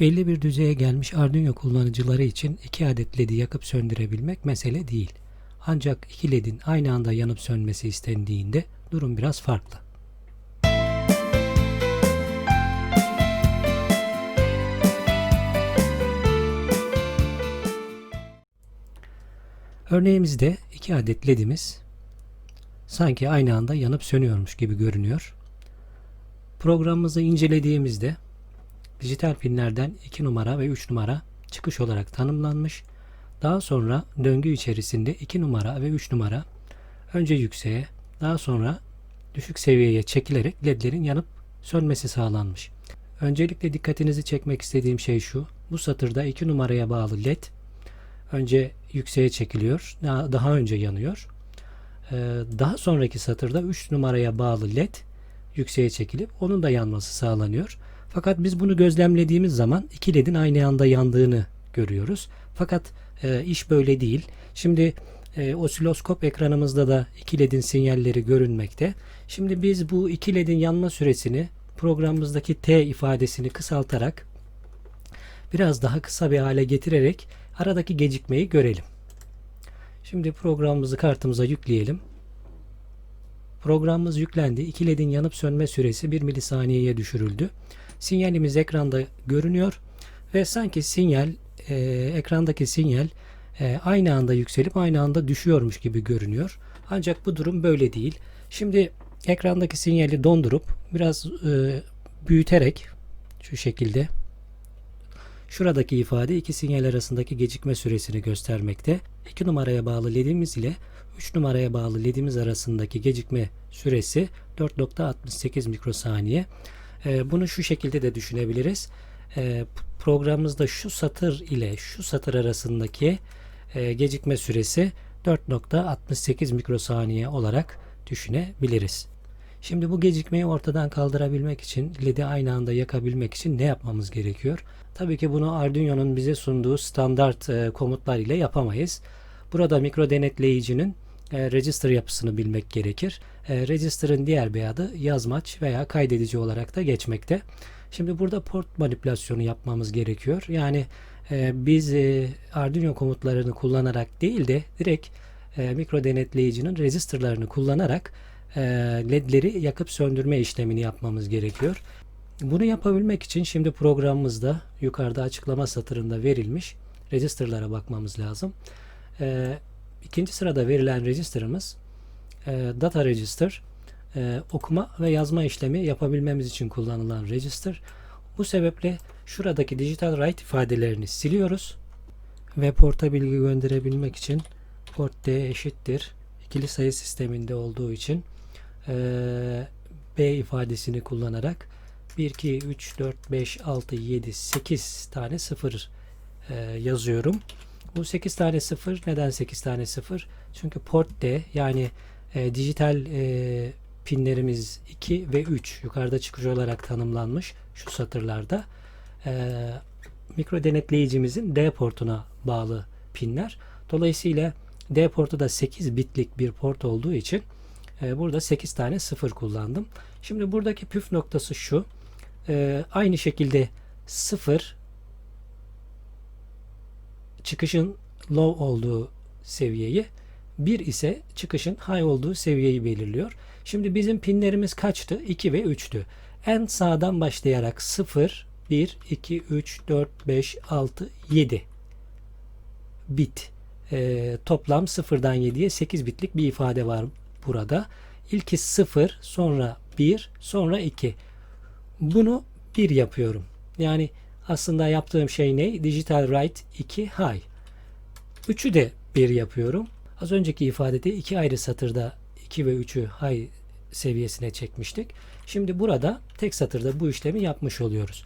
Belli bir düzeye gelmiş Arduino kullanıcıları için iki adet LED'i yakıp söndürebilmek mesele değil. Ancak iki LED'in aynı anda yanıp sönmesi istendiğinde durum biraz farklı. Örneğimizde iki adet LED'imiz sanki aynı anda yanıp sönüyormuş gibi görünüyor. Programımızı incelediğimizde dijital pinlerden 2 numara ve 3 numara çıkış olarak tanımlanmış. Daha sonra döngü içerisinde 2 numara ve 3 numara önce yükseğe daha sonra düşük seviyeye çekilerek ledlerin yanıp sönmesi sağlanmış. Öncelikle dikkatinizi çekmek istediğim şey şu. Bu satırda 2 numaraya bağlı led önce yükseğe çekiliyor. Daha, önce yanıyor. Ee, daha sonraki satırda 3 numaraya bağlı led yükseğe çekilip onun da yanması sağlanıyor. Fakat biz bunu gözlemlediğimiz zaman iki ledin aynı anda yandığını görüyoruz. Fakat e, iş böyle değil. Şimdi e, osiloskop ekranımızda da iki ledin sinyalleri görünmekte. Şimdi biz bu iki ledin yanma süresini programımızdaki T ifadesini kısaltarak biraz daha kısa bir hale getirerek aradaki gecikmeyi görelim. Şimdi programımızı kartımıza yükleyelim. Programımız yüklendi. İki ledin yanıp sönme süresi 1 milisaniyeye düşürüldü. Sinyalimiz ekranda görünüyor ve sanki sinyal e, ekrandaki sinyal e, aynı anda yükselip aynı anda düşüyormuş gibi görünüyor. Ancak bu durum böyle değil. Şimdi ekrandaki sinyali dondurup biraz e, büyüterek şu şekilde şuradaki ifade iki sinyal arasındaki gecikme süresini göstermekte. 2 numaraya bağlı ledimiz ile 3 numaraya bağlı ledimiz arasındaki gecikme süresi 4.68 mikrosaniye. E, bunu şu şekilde de düşünebiliriz. E, programımızda şu satır ile şu satır arasındaki e, gecikme süresi 4.68 mikrosaniye olarak düşünebiliriz. Şimdi bu gecikmeyi ortadan kaldırabilmek için LED'i aynı anda yakabilmek için ne yapmamız gerekiyor? Tabii ki bunu Arduino'nun bize sunduğu standart e, komutlar ile yapamayız. Burada mikro denetleyicinin e, register yapısını bilmek gerekir. E, register'ın diğer bir adı yazmaç veya kaydedici olarak da geçmekte. Şimdi burada port manipülasyonu yapmamız gerekiyor. Yani e, biz e, Arduino komutlarını kullanarak değil de direkt e, mikro denetleyicinin registerlarını kullanarak ledleri yakıp söndürme işlemini yapmamız gerekiyor. Bunu yapabilmek için şimdi programımızda yukarıda açıklama satırında verilmiş registerlara bakmamız lazım. İkinci sırada verilen register'ımız e, data register e, okuma ve yazma işlemi yapabilmemiz için kullanılan register. Bu sebeple şuradaki digital write ifadelerini siliyoruz ve porta bilgi gönderebilmek için port D eşittir ikili sayı sisteminde olduğu için e, B ifadesini kullanarak 1, 2, 3, 4, 5, 6, 7, 8 tane sıfır e, yazıyorum. Bu 8 tane sıfır neden 8 tane sıfır? Çünkü port D yani e, dijital e, pinlerimiz 2 ve 3 yukarıda çıkış olarak tanımlanmış şu satırlarda. E, mikro denetleyicimizin D portuna bağlı pinler. Dolayısıyla D portu da 8 bitlik bir port olduğu için e, burada 8 tane sıfır kullandım. Şimdi buradaki püf noktası şu. E, aynı şekilde 0 çıkışın low olduğu seviyeyi 1 ise çıkışın high olduğu seviyeyi belirliyor. Şimdi bizim pinlerimiz kaçtı? 2 ve 3'tü. En sağdan başlayarak 0, 1, 2, 3, 4, 5, 6, 7 bit. E, toplam 0'dan 7'ye 8 bitlik bir ifade var burada. İlki 0, sonra 1, sonra 2. Bunu 1 yapıyorum. Yani aslında yaptığım şey ne? Digital write 2 high. 3'ü de 1 yapıyorum. Az önceki ifadede iki ayrı satırda 2 ve 3'ü high seviyesine çekmiştik. Şimdi burada tek satırda bu işlemi yapmış oluyoruz.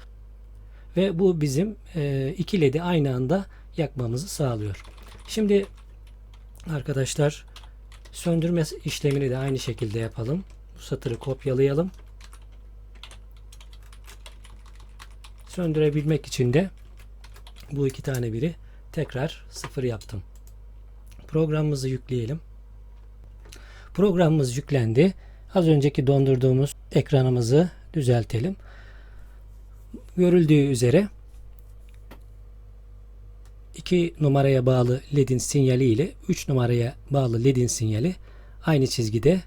Ve bu bizim e, iki LED'i aynı anda yakmamızı sağlıyor. Şimdi arkadaşlar söndürme işlemini de aynı şekilde yapalım. Bu satırı kopyalayalım. Söndürebilmek için de bu iki tane biri tekrar sıfır yaptım. Programımızı yükleyelim. Programımız yüklendi. Az önceki dondurduğumuz ekranımızı düzeltelim. Görüldüğü üzere 2 numaraya bağlı LED'in sinyali ile 3 numaraya bağlı LED'in sinyali aynı çizgide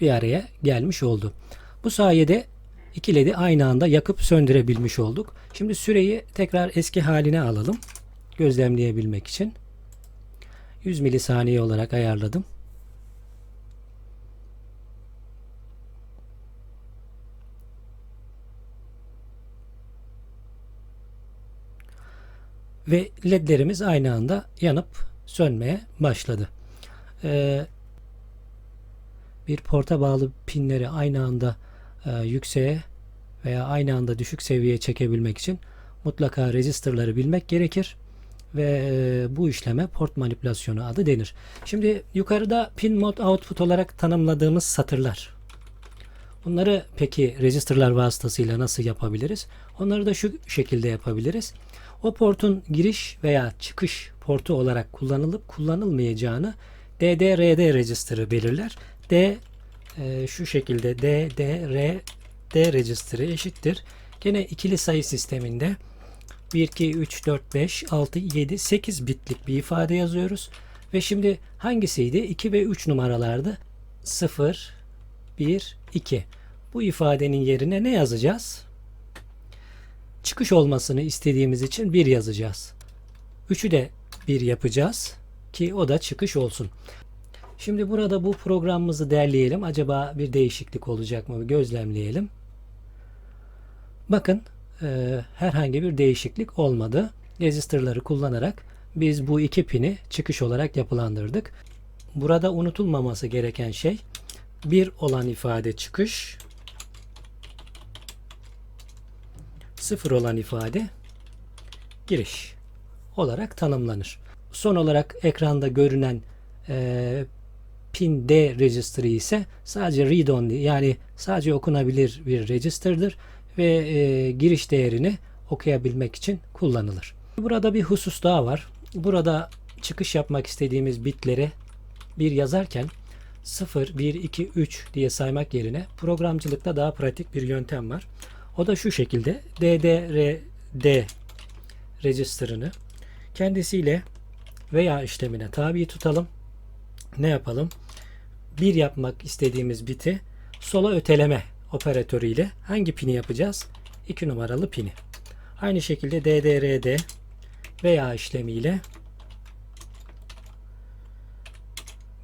bir araya gelmiş oldu. Bu sayede iki LED'i aynı anda yakıp söndürebilmiş olduk. Şimdi süreyi tekrar eski haline alalım. Gözlemleyebilmek için. 100 milisaniye olarak ayarladım. Ve ledlerimiz aynı anda yanıp sönmeye başladı. Ee, bir porta bağlı pinleri aynı anda e, yükseğe veya aynı anda düşük seviyeye çekebilmek için mutlaka registerları bilmek gerekir ve e, bu işleme port manipülasyonu adı denir. Şimdi yukarıda pin mod output olarak tanımladığımız satırlar. Bunları peki registerlar vasıtasıyla nasıl yapabiliriz? Onları da şu şekilde yapabiliriz. O portun giriş veya çıkış portu olarak kullanılıp kullanılmayacağını DDRD register'ı belirler. D e, şu şekilde DDRD register'ı eşittir. Gene ikili sayı sisteminde 1, 2, 3, 4, 5, 6, 7, 8 bitlik bir ifade yazıyoruz. Ve şimdi hangisiydi? 2 ve 3 numaralardı. 0, 1, 2. Bu ifadenin yerine ne yazacağız? Çıkış olmasını istediğimiz için 1 yazacağız. 3'ü de 1 yapacağız ki o da çıkış olsun. Şimdi burada bu programımızı derleyelim. Acaba bir değişiklik olacak mı? Gözlemleyelim. Bakın e, herhangi bir değişiklik olmadı. Register'ları kullanarak biz bu iki pini çıkış olarak yapılandırdık. Burada unutulmaması gereken şey bir olan ifade çıkış, sıfır olan ifade giriş olarak tanımlanır. Son olarak ekranda görünen e, pin D register'ı ise sadece read only yani sadece okunabilir bir register'dır ve e, giriş değerini okuyabilmek için kullanılır. Burada bir husus daha var. Burada çıkış yapmak istediğimiz bitleri bir yazarken 0, 1, 2, 3 diye saymak yerine programcılıkta daha pratik bir yöntem var. O da şu şekilde DDRD register'ını kendisiyle veya işlemine tabi tutalım. Ne yapalım? Bir yapmak istediğimiz biti sola öteleme operatörüyle hangi pini yapacağız? 2 numaralı pini. Aynı şekilde DDRD veya işlemiyle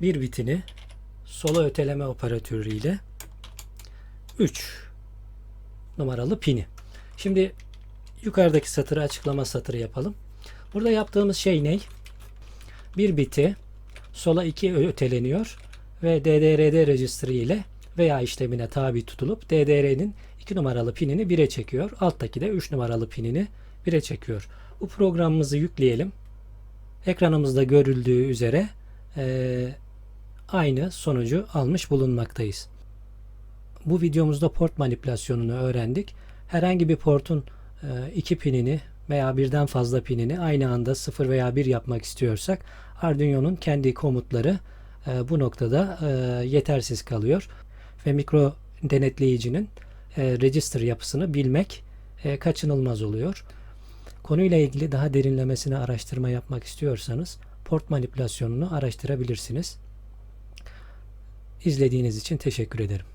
bir bitini sola öteleme operatörüyle 3 numaralı pini. Şimdi yukarıdaki satırı açıklama satırı yapalım. Burada yaptığımız şey ne? Bir biti sola 2 öteleniyor ve DDRD registry ile veya işlemine tabi tutulup DDR'nin 2 numaralı pinini 1'e çekiyor. Alttaki de 3 numaralı pinini 1'e çekiyor. Bu programımızı yükleyelim. Ekranımızda görüldüğü üzere e, aynı sonucu almış bulunmaktayız. Bu videomuzda port manipülasyonunu öğrendik. Herhangi bir portun e, iki pinini veya birden fazla pinini aynı anda 0 veya 1 yapmak istiyorsak Arduino'nun kendi komutları e, bu noktada e, yetersiz kalıyor ve mikro denetleyicinin e, register yapısını bilmek e, kaçınılmaz oluyor. Konuyla ilgili daha derinlemesine araştırma yapmak istiyorsanız port manipülasyonunu araştırabilirsiniz. İzlediğiniz için teşekkür ederim.